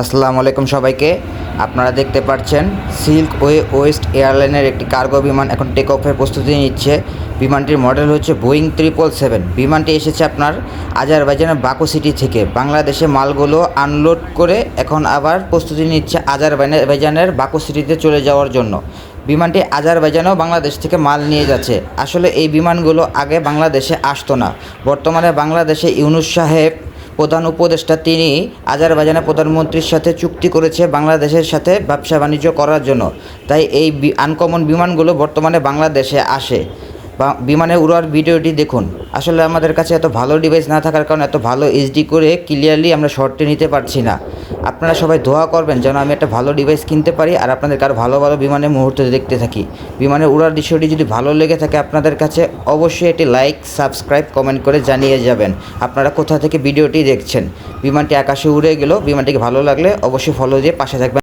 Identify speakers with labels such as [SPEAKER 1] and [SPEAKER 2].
[SPEAKER 1] আসসালামু আলাইকুম সবাইকে। আপনারা দেখতে পাচ্ছেন, সিল্ক ওয়ে ওয়েস্ট এয়ারলাইনের একটি কার্গো বিমান এখন টেক অফের প্রস্তুতি নিচ্ছে। বিমানটির মডেল হচ্ছে বোয়িং ট্রিপল সেভেন বিমানটি এসেছে আপনার আজারবাইজানের বাকু সিটি থেকে। বাংলাদেশে মালগুলো আনলোড করে এখন আবার প্রস্তুতি নিচ্ছে আজারবাইজানের বাকু সিটিতে চলে যাওয়ার জন্য। বিমানটি আজারবাইজানেও বাংলাদেশ থেকে মাল নিয়ে যাচ্ছে। আসলে এই বিমানগুলো আগে বাংলাদেশে আসতো না। বর্তমানে বাংলাদেশে ইউনুস সাহেব প্রধান উপদেষ্টা তিনি আজারবাইজানের প্রধানমন্ত্রীর সাথে চুক্তি করেছে বাংলাদেশের সাথে ব্যবসা বাণিজ্য করার জন্য। তাই এই আনকমন বিমানগুলো বর্তমানে বাংলাদেশে আসে। বিমানে উড়ার ভিডিওটি দেখুন। আসলে আমাদের কাছে এত ভালো ডিভাইস না থাকার কারণে এত ভালো এইচডি করে ক্লিয়ারলি আমরা শর্টে নিতে পারছি না। আপনারা সবাই দোয়া করবেন যেন আমি একটা ভালো ডিভাইস কিনতে পারি আর আপনাদের কারও ভালো ভালো বিমানের মুহূর্ত দেখতে থাকি। বিমানের উড়ার দৃশ্যটি যদি ভালো লেগে থাকে আপনাদের কাছে, অবশ্যই এটি লাইক সাবস্ক্রাইব কমেন্ট করে জানিয়ে যাবেন আপনারা কোথা থেকে ভিডিওটি দেখছেন। বিমানটি আকাশে উড়ে গেল, বিমানটিকে ভালো লাগলে অবশ্যই ফলো দিয়ে পাশে থাকবেন।